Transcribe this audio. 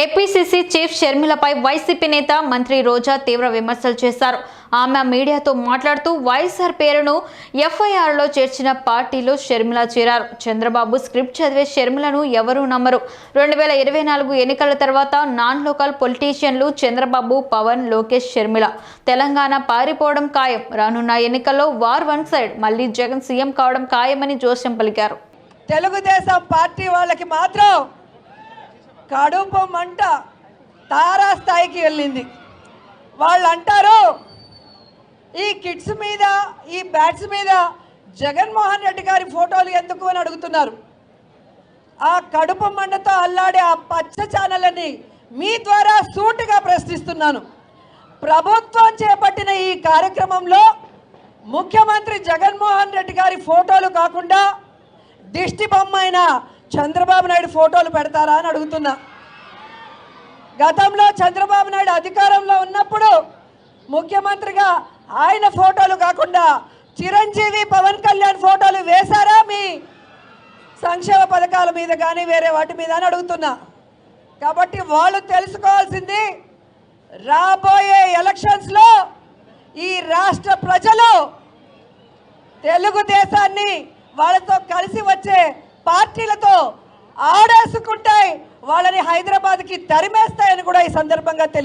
APCC chief షర్మిలపై YCP నేత మంత్రి రోజా తీవ్ర విమర్శలు చేశారు. ఆమె మీడియాతో మాట్లాడుతూ వైఎస్ఆర్ పేరును ఎఫ్ఐఆర్లో చేర్చిన పార్టీలో షర్మిల చేరారు. చంద్రబాబు స్క్రిప్ట్ చదివే షర్మిలను ఎవరూ నమ్మరు. రెండు వేల ఇరవై నాలుగు ఎన్నికల తర్వాత నాన్ లోకల్ పొలిటీషియన్లు చంద్రబాబు పవన్ లోకేష్ షర్మిల. తెలంగాణ పారిపోవడం ఖాయం. రానున్న ఎన్నికల్లో వార్ వన్ సైడ్ మళ్ళీ జగన్ సీఎం కావడం ఖాయమని జోస్యం పలికారు. తెలుగుదేశం పార్టీ వాళ్ళకి మాత్రం కడుపు మంట తారాస్థాయికి వెళ్ళింది. వాళ్ళు అంటారు ఈ కిడ్స్ మీద ఈ బ్యాట్స్ మీద జగన్మోహన్ రెడ్డి గారి ఫోటోలు ఎందుకు అని అడుగుతున్నారు. ఆ కడుపు మంటతో అల్లాడే ఆ పచ్చ ఛానళ్ళని మీ ద్వారా సూటిగా ప్రశ్నిస్తున్నాను. ప్రభుత్వం చేపట్టిన ఈ కార్యక్రమంలో ముఖ్యమంత్రి జగన్మోహన్ రెడ్డి గారి ఫోటోలు కాకుండా దిష్టిబొమ్మ అయిన చంద్రబాబు నాయుడు ఫోటోలు పెడతారా అని అడుగుతున్నా. గతంలో చంద్రబాబు నాయుడు అధికారంలో ఉన్నప్పుడు ముఖ్యమంత్రిగా ఆయన ఫోటోలు కాకుండా చిరంజీవి పవన్ కళ్యాణ్ ఫోటోలు వేశారా మీ సంక్షేమ పథకాల మీద కానీ వేరే వాటి మీద అని అడుగుతున్నా. కాబట్టి వాళ్ళు తెలుసుకోవాల్సింది రాబోయే ఎలక్షన్స్లో ఈ రాష్ట్ర ప్రజలు తెలుగుదేశాన్ని వాళ్ళతో కలిసి వచ్చే పార్టీలతో ఆడేసుకుంటాయి. వాళ్ళని హైదరాబాద్కి తరిమేస్తాయని కూడా ఈ సందర్భంగా తెలియ